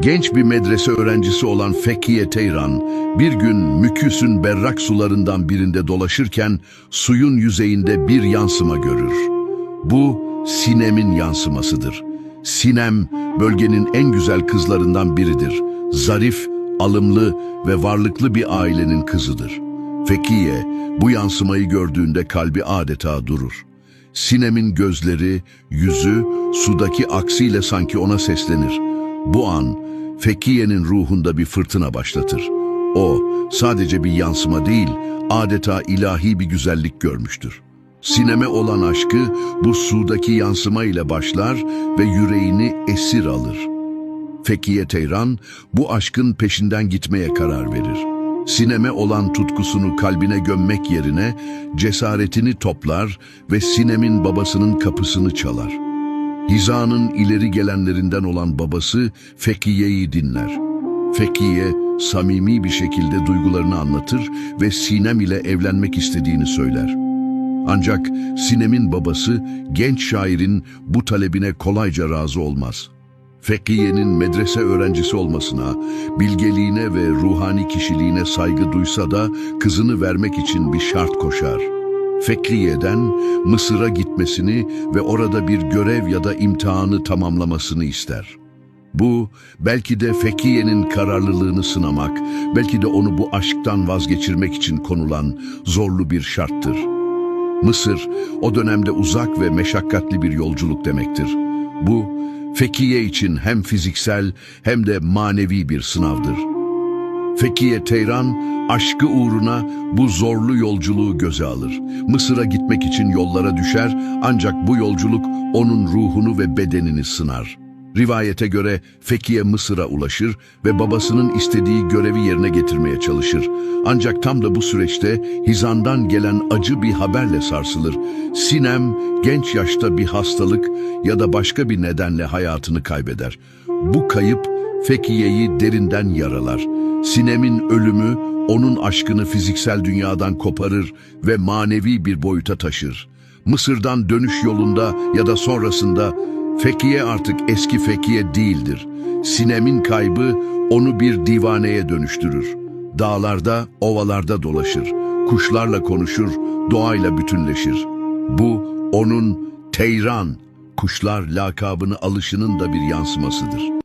Genç bir medrese öğrencisi olan Fekiye Teyran, bir gün Müküs'ün berrak sularından birinde dolaşırken suyun yüzeyinde bir yansıma görür. Bu Sinem'in yansımasıdır. Sinem, bölgenin en güzel kızlarından biridir. Zarif, alımlı ve varlıklı bir ailenin kızıdır. Fekiye, bu yansımayı gördüğünde kalbi adeta durur. Sinem'in gözleri, yüzü, sudaki aksiyle sanki ona seslenir. Bu an, Fekiye'nin ruhunda bir fırtına başlatır. O, sadece bir yansıma değil, adeta ilahi bir güzellik görmüştür. Sineme olan aşkı bu sudaki yansıma ile başlar ve yüreğini esir alır. Fekiye Teyran bu aşkın peşinden gitmeye karar verir. Sineme olan tutkusunu kalbine gömmek yerine cesaretini toplar ve Sinem'in babasının kapısını çalar. Hiza'nın ileri gelenlerinden olan babası Fekiye'yi dinler. Fekiye samimi bir şekilde duygularını anlatır ve Sinem ile evlenmek istediğini söyler. Ancak Sinem'in babası genç şairin bu talebine kolayca razı olmaz. Fekiye'nin medrese öğrencisi olmasına, bilgeliğine ve ruhani kişiliğine saygı duysa da kızını vermek için bir şart koşar. Fekriye'den Mısır'a gitmesini ve orada bir görev ya da imtihanı tamamlamasını ister. Bu belki de Fekiye'nin kararlılığını sınamak, belki de onu bu aşktan vazgeçirmek için konulan zorlu bir şarttır. Mısır o dönemde uzak ve meşakkatli bir yolculuk demektir. Bu Fekiye için hem fiziksel hem de manevi bir sınavdır. Fekiye Teyran aşkı uğruna bu zorlu yolculuğu göze alır. Mısır'a gitmek için yollara düşer ancak bu yolculuk onun ruhunu ve bedenini sınar. Rivayete göre Fekiye Mısır'a ulaşır ve babasının istediği görevi yerine getirmeye çalışır. Ancak tam da bu süreçte Hizan'dan gelen acı bir haberle sarsılır. Sinem genç yaşta bir hastalık ya da başka bir nedenle hayatını kaybeder. Bu kayıp Fekiye'yi derinden yaralar. Sinem'in ölümü onun aşkını fiziksel dünyadan koparır ve manevi bir boyuta taşır. Mısır'dan dönüş yolunda ya da sonrasında Fekiye artık eski Fekiye değildir. Sinem'in kaybı onu bir divaneye dönüştürür. Dağlarda, ovalarda dolaşır. Kuşlarla konuşur, doğayla bütünleşir. Bu onun Teyran, kuşlar lakabını alışının da bir yansımasıdır.